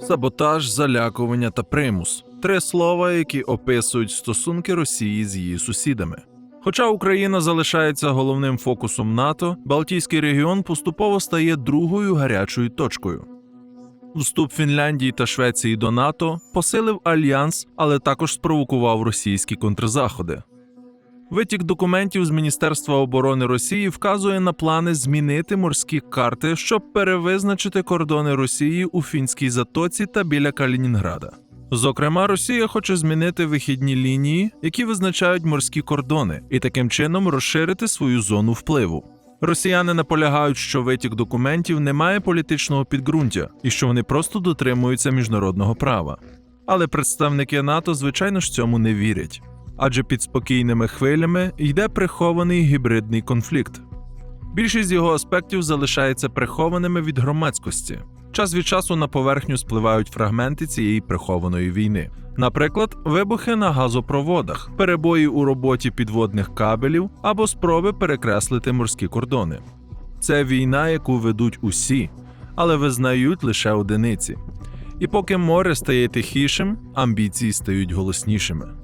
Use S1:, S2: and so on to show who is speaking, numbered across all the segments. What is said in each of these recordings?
S1: Саботаж, залякування та примус три слова, які описують стосунки Росії з її сусідами. Хоча Україна залишається головним фокусом НАТО, Балтійський регіон поступово стає другою гарячою точкою. Вступ Фінляндії та Швеції до НАТО посилив альянс, але також спровокував російські контрзаходи. Витік документів з Міністерства оборони Росії вказує на плани змінити морські карти, щоб перевизначити кордони Росії у фінській затоці та біля Калінінграда. Зокрема, Росія хоче змінити вихідні лінії, які визначають морські кордони, і таким чином розширити свою зону впливу. Росіяни наполягають, що витік документів не має політичного підґрунтя і що вони просто дотримуються міжнародного права. Але представники НАТО, звичайно ж, цьому не вірять, адже під спокійними хвилями йде прихований гібридний конфлікт. Більшість його аспектів залишається прихованими від громадськості. Час від часу на поверхню спливають фрагменти цієї прихованої війни. Наприклад, вибухи на газопроводах, перебої у роботі підводних кабелів або спроби перекреслити морські кордони. Це війна, яку ведуть усі, але визнають лише одиниці. І поки море стає тихішим, амбіції стають голоснішими.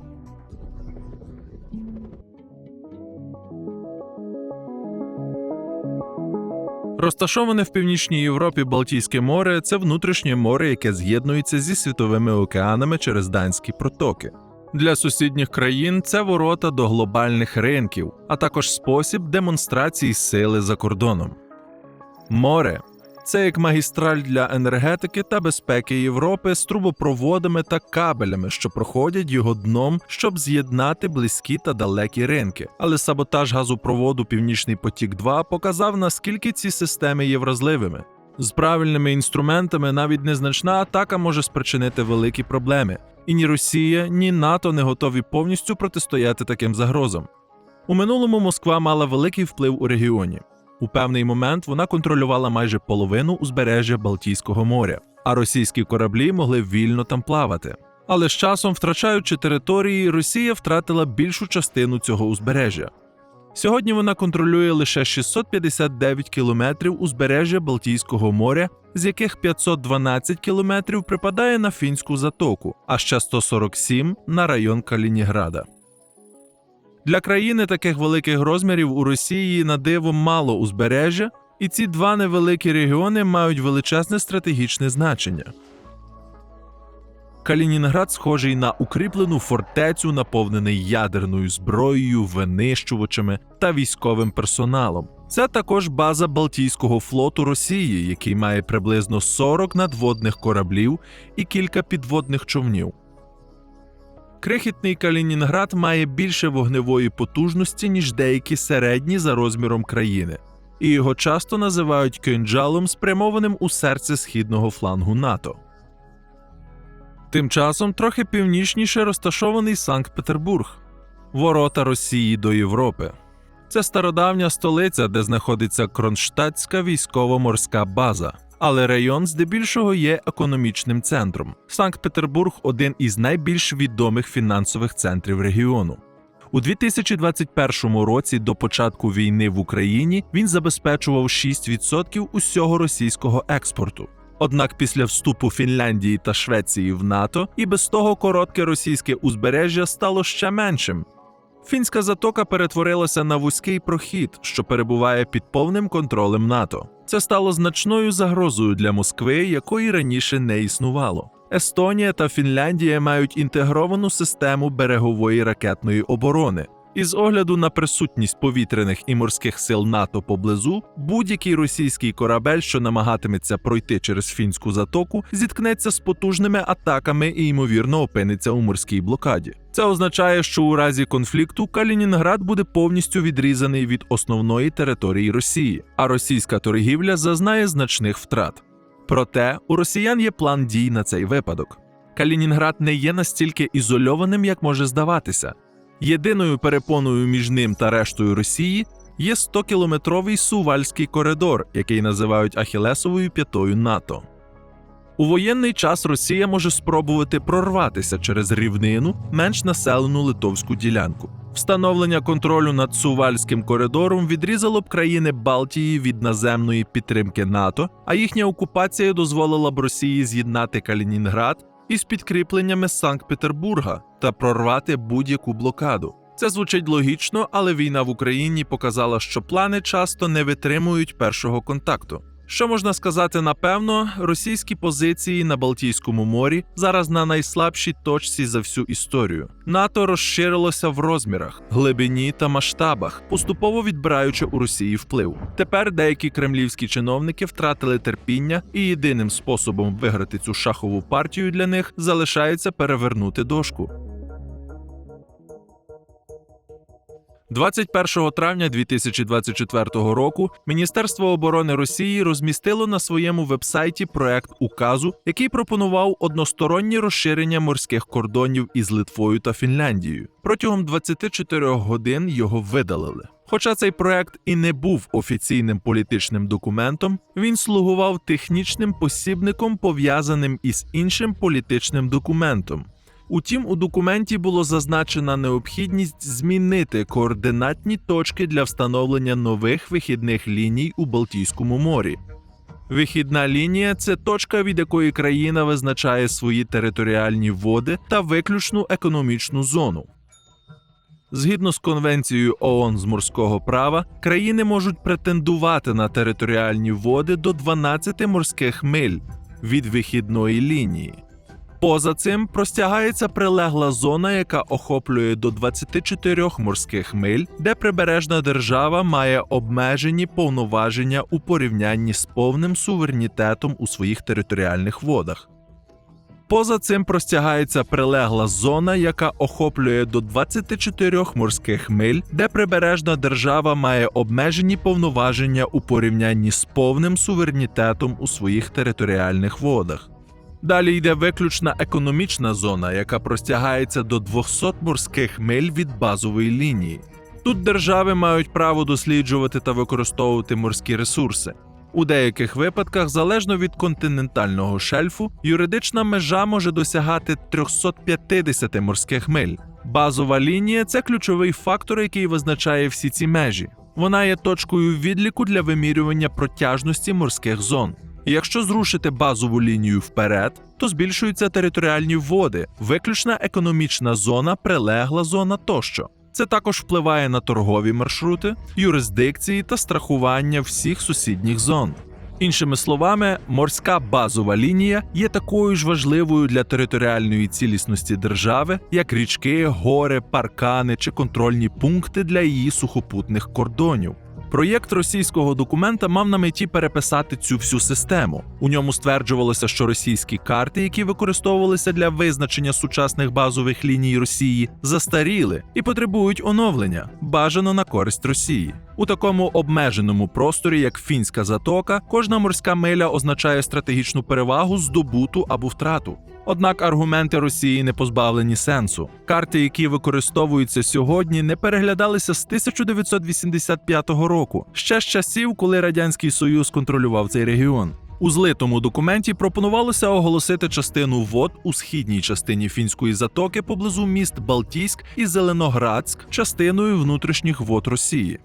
S1: Розташоване в північній Європі Балтійське море це внутрішнє море, яке з'єднується зі світовими океанами через данські протоки. Для сусідніх країн це ворота до глобальних ринків, а також спосіб демонстрації сили за кордоном. Море це як магістраль для енергетики та безпеки Європи з трубопроводами та кабелями, що проходять його дном, щоб з'єднати близькі та далекі ринки. Але саботаж газопроводу Північний потік 2 показав, наскільки ці системи є вразливими. З правильними інструментами навіть незначна атака може спричинити великі проблеми, і ні Росія, ні НАТО не готові повністю протистояти таким загрозам. У минулому Москва мала великий вплив у регіоні. У певний момент вона контролювала майже половину узбережжя Балтійського моря, а російські кораблі могли вільно там плавати. Але з часом, втрачаючи території, Росія втратила більшу частину цього узбережжя. Сьогодні вона контролює лише 659 кілометрів узбережжя Балтійського моря, з яких 512 кілометрів припадає на фінську затоку, а ще 147 на район Калініграда. Для країни таких великих розмірів у Росії на диво мало узбережжя, і ці два невеликі регіони мають величезне стратегічне значення. Калінінград схожий на укріплену фортецю, наповнений ядерною зброєю, винищувачами та військовим персоналом. Це також база Балтійського флоту Росії, який має приблизно 40 надводних кораблів і кілька підводних човнів. Крихітний Калінінград має більше вогневої потужності, ніж деякі середні за розміром країни, і його часто називають кинджалом, спрямованим у серце східного флангу НАТО. Тим часом трохи північніше розташований Санкт-Петербург, ворота Росії до Європи. Це стародавня столиця, де знаходиться Кронштадтська військово-морська база. Але район здебільшого є економічним центром. Санкт-Петербург один із найбільш відомих фінансових центрів регіону. У 2021 році до початку війни в Україні він забезпечував 6% усього російського експорту. Однак після вступу Фінляндії та Швеції в НАТО і без того коротке російське узбережжя стало ще меншим. Фінська затока перетворилася на вузький прохід, що перебуває під повним контролем НАТО. Це стало значною загрозою для Москви, якої раніше не існувало. Естонія та Фінляндія мають інтегровану систему берегової ракетної оборони. І з огляду на присутність повітряних і морських сил НАТО поблизу, будь-який російський корабель, що намагатиметься пройти через фінську затоку, зіткнеться з потужними атаками і ймовірно опиниться у морській блокаді. Це означає, що у разі конфлікту Калінінград буде повністю відрізаний від основної території Росії, а російська торгівля зазнає значних втрат. Проте у росіян є план дій на цей випадок. Калінінград не є настільки ізольованим, як може здаватися. Єдиною перепоною між ним та рештою Росії є 100-кілометровий сувальський коридор, який називають Ахілесовою п'ятою НАТО. У воєнний час Росія може спробувати прорватися через рівнину менш населену литовську ділянку. Встановлення контролю над Сувальським коридором відрізало б країни Балтії від наземної підтримки НАТО, а їхня окупація дозволила б Росії з'єднати Калінінград із підкріпленнями Санкт-Петербурга та прорвати будь-яку блокаду. Це звучить логічно, але війна в Україні показала, що плани часто не витримують першого контакту. Що можна сказати напевно, російські позиції на Балтійському морі зараз на найслабшій точці за всю історію. НАТО розширилося в розмірах, глибині та масштабах, поступово відбираючи у Росії вплив. Тепер деякі кремлівські чиновники втратили терпіння, і єдиним способом виграти цю шахову партію для них залишається перевернути дошку. 21 травня 2024 року Міністерство оборони Росії розмістило на своєму вебсайті проект указу, який пропонував односторонні розширення морських кордонів із Литвою та Фінляндією. Протягом 24 годин його видалили. Хоча цей проект і не був офіційним політичним документом, він слугував технічним посібником, пов'язаним із іншим політичним документом. Утім, у документі було зазначена необхідність змінити координатні точки для встановлення нових вихідних ліній у Балтійському морі. Вихідна лінія це точка, від якої країна визначає свої територіальні води та виключну економічну зону. Згідно з конвенцією ООН з морського права, країни можуть претендувати на територіальні води до 12 морських миль від вихідної лінії. Поза цим простягається прилегла зона, яка охоплює до 24 морських миль, де прибережна держава має обмежені повноваження у порівнянні з повним суверенітетом у своїх територіальних водах. Поза цим простягається прилегла зона, яка охоплює до 24 морських миль, де прибережна держава має обмежені повноваження у порівнянні з повним суверенітетом у своїх територіальних водах. Далі йде виключна економічна зона, яка простягається до 200 морських миль від базової лінії. Тут держави мають право досліджувати та використовувати морські ресурси. У деяких випадках, залежно від континентального шельфу, юридична межа може досягати 350 морських миль. Базова лінія це ключовий фактор, який визначає всі ці межі. Вона є точкою відліку для вимірювання протяжності морських зон. Якщо зрушити базову лінію вперед, то збільшуються територіальні води, виключна економічна зона, прилегла зона тощо. Це також впливає на торгові маршрути, юрисдикції та страхування всіх сусідніх зон. Іншими словами, морська базова лінія є такою ж важливою для територіальної цілісності держави, як річки, гори, паркани чи контрольні пункти для її сухопутних кордонів. Проєкт російського документа мав на меті переписати цю всю систему. У ньому стверджувалося, що російські карти, які використовувалися для визначення сучасних базових ліній Росії, застаріли і потребують оновлення, бажано на користь Росії. У такому обмеженому просторі, як фінська затока, кожна морська миля означає стратегічну перевагу, здобуту або втрату. Однак аргументи Росії не позбавлені сенсу. Карти, які використовуються сьогодні, не переглядалися з 1985 року, ще з часів, коли радянський союз контролював цей регіон. У злитому документі пропонувалося оголосити частину вод у східній частині фінської затоки поблизу міст Балтійськ і Зеленоградськ частиною внутрішніх вод Росії.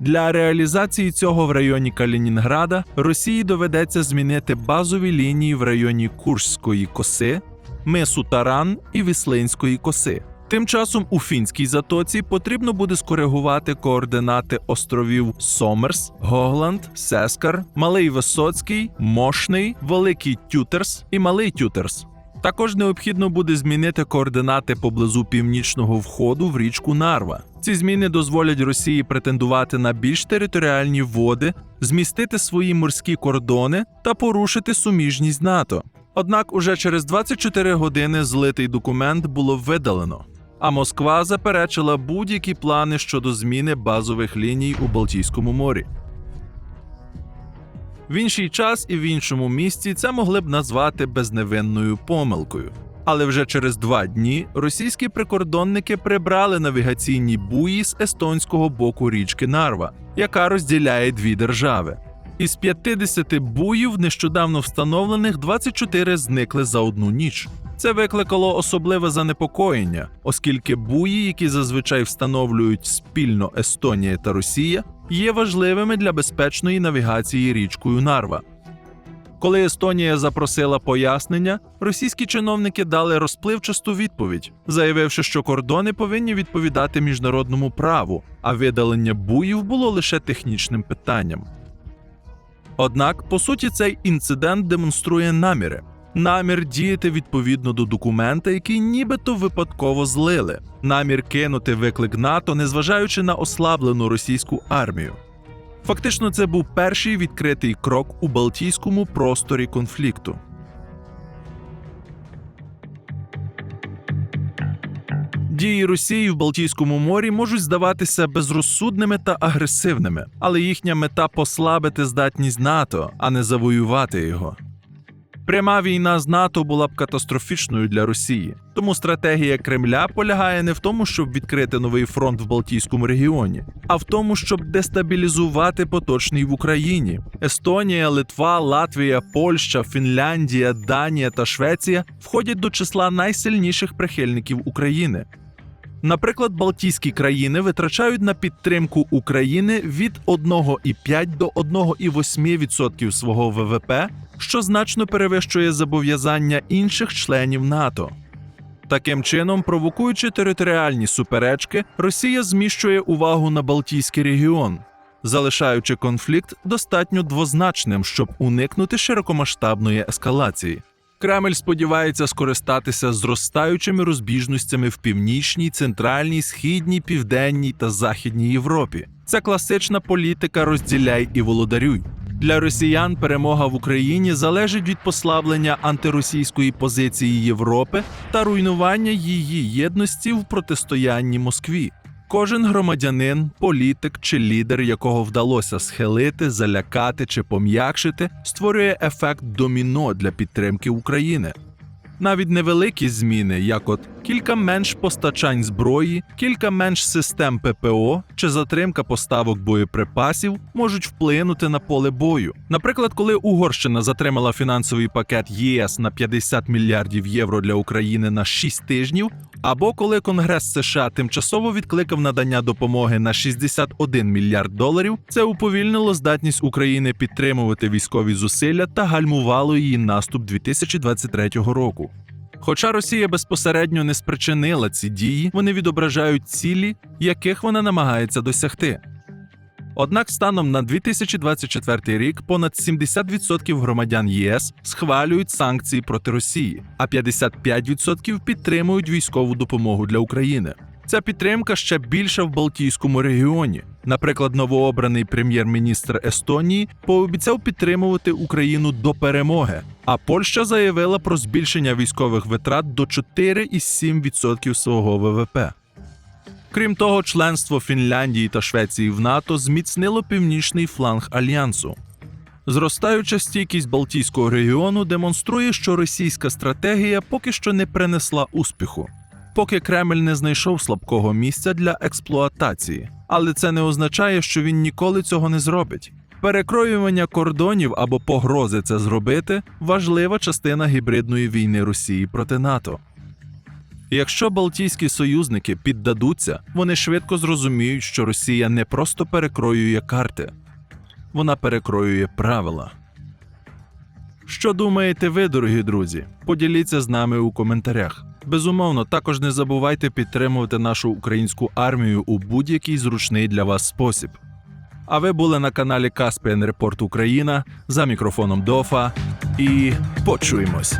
S1: Для реалізації цього в районі Калінінграда Росії доведеться змінити базові лінії в районі Курської коси, Мису Таран і Віслинської коси. Тим часом у фінській затоці потрібно буде скоригувати координати островів Сомерс, Гогланд, Сескар, Малий Висоцький, Мошний, Великий Тютерс і Малий Тютерс. Також необхідно буде змінити координати поблизу північного входу в річку Нарва. Ці зміни дозволять Росії претендувати на більш територіальні води, змістити свої морські кордони та порушити суміжність НАТО. Однак уже через 24 години злитий документ було видалено. А Москва заперечила будь-які плани щодо зміни базових ліній у Балтійському морі. В інший час і в іншому місці це могли б назвати безневинною помилкою. Але вже через два дні російські прикордонники прибрали навігаційні буї з естонського боку річки Нарва, яка розділяє дві держави. Із 50 буїв, нещодавно встановлених, 24 зникли за одну ніч. Це викликало особливе занепокоєння, оскільки буї, які зазвичай встановлюють спільно Естонія та Росія, є важливими для безпечної навігації річкою Нарва. Коли Естонія запросила пояснення, російські чиновники дали розпливчасту відповідь, заявивши, що кордони повинні відповідати міжнародному праву, а видалення буїв було лише технічним питанням. Однак, по суті, цей інцидент демонструє наміри. Намір діяти відповідно до документа, який нібито випадково злили, намір кинути виклик НАТО, незважаючи на ослаблену російську армію. Фактично, це був перший відкритий крок у Балтійському просторі конфлікту. Дії Росії в Балтійському морі можуть здаватися безрозсудними та агресивними, але їхня мета послабити здатність НАТО, а не завоювати його. Пряма війна з НАТО була б катастрофічною для Росії, тому стратегія Кремля полягає не в тому, щоб відкрити новий фронт в Балтійському регіоні, а в тому, щоб дестабілізувати поточний в Україні. Естонія, Литва, Латвія, Польща, Фінляндія, Данія та Швеція входять до числа найсильніших прихильників України. Наприклад, Балтійські країни витрачають на підтримку України від 1,5 до 1,8% свого ВВП, що значно перевищує зобов'язання інших членів НАТО. Таким чином, провокуючи територіальні суперечки, Росія зміщує увагу на Балтійський регіон, залишаючи конфлікт достатньо двозначним, щоб уникнути широкомасштабної ескалації. Кремль сподівається скористатися зростаючими розбіжностями в північній, центральній, східній, південній та західній Європі. Це класична політика розділяй і володарюй. Для росіян перемога в Україні залежить від послаблення антиросійської позиції Європи та руйнування її єдності в протистоянні Москві. Кожен громадянин, політик чи лідер, якого вдалося схилити, залякати чи пом'якшити, створює ефект доміно для підтримки України. Навіть невеликі зміни, як от кілька менш постачань зброї, кілька менш систем ППО чи затримка поставок боєприпасів, можуть вплинути на поле бою. Наприклад, коли Угорщина затримала фінансовий пакет ЄС на 50 мільярдів євро для України на 6 тижнів, або коли Конгрес США тимчасово відкликав надання допомоги на 61 мільярд доларів, це уповільнило здатність України підтримувати військові зусилля та гальмувало її наступ 2023 року. Хоча Росія безпосередньо не спричинила ці дії, вони відображають цілі, яких вона намагається досягти. Однак станом на 2024 рік понад 70% громадян ЄС схвалюють санкції проти Росії, а 55% підтримують військову допомогу для України. Ця підтримка ще більша в Балтійському регіоні. Наприклад, новообраний прем'єр-міністр Естонії пообіцяв підтримувати Україну до перемоги, а Польща заявила про збільшення військових витрат до 4,7% свого ВВП. Крім того, членство Фінляндії та Швеції в НАТО зміцнило північний фланг альянсу. Зростаюча стійкість Балтійського регіону демонструє, що російська стратегія поки що не принесла успіху, поки Кремль не знайшов слабкого місця для експлуатації, але це не означає, що він ніколи цього не зробить. Перекроювання кордонів або погрози це зробити важлива частина гібридної війни Росії проти НАТО. Якщо Балтійські союзники піддадуться, вони швидко зрозуміють, що Росія не просто перекроює карти, вона перекроює правила. Що думаєте ви, дорогі друзі? Поділіться з нами у коментарях. Безумовно, також не забувайте підтримувати нашу українську армію у будь-який зручний для вас спосіб. А ви були на каналі Caspian Report Україна за мікрофоном Дофа і почуємось.